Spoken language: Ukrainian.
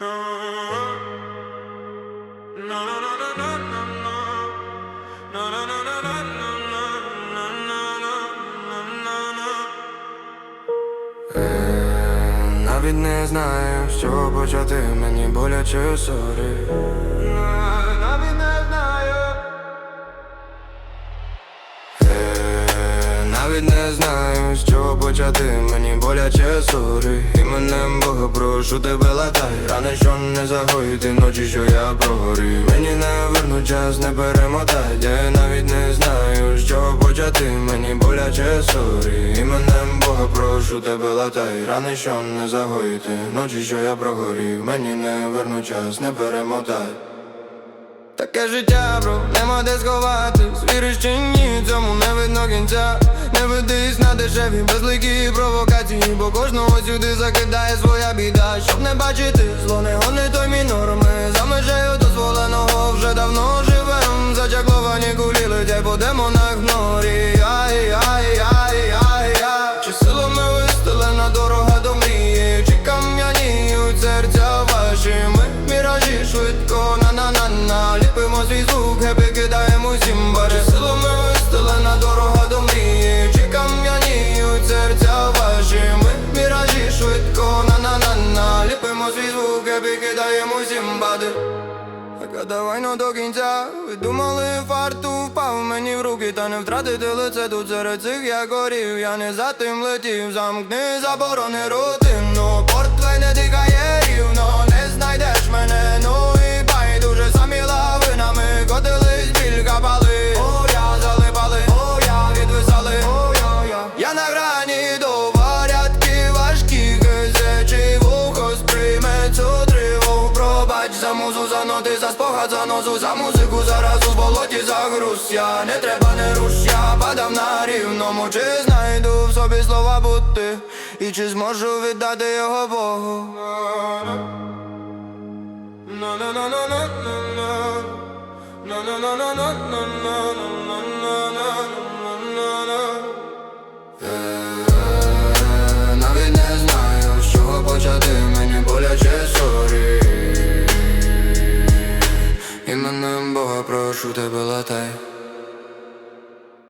Навіть не знаю, що почати мені боляче сорі. Навіть не знаю, з чого почати. Мені боляче сорі. Іменем Бога прошу тебе ладай Рани, що не загоїти ночі, що я прогорів. Мені не вернуть час, не перемотай. Я навіть не знаю, з чого почати. Мені боляче сорі. Іменем Бога прошу тебе ладай Рани, що не загоїти ночі, що я прогорів. Мені не вернуть час, не перемотай Таке життя, бро, нема де сховатись. Віриш чи ні, цьому не видно кінця. Не ведись на дешеві безликі провокації Бо кожного сюди закидає своя біда. Щоб не бачити зло, не на-на-на-на свій звук, гепи кидаємо всім бари Силами вистелена дорога до мрії. Чи кам'яніють серця ваші? Ми міражі швидко на-на-на-на. Ліпимо свій звук, гепи кидаємо всім бади а давай ну до кінця. Ви думали фарту впав мені в руки? Та не втратити лице тут серед цих я горів Я не за тим летів, замкни заборони рутину. Портвей спогад, за нозу За музику зараз у болоті загруз Я не треба, не руш, я падав на рівному Чи знайду в собі слова бути І чи зможу віддати його Богу На-на-на-на-на-на-на. На-на-на-на-на-на-на-на-на. іменем Бога прошу тебе латай.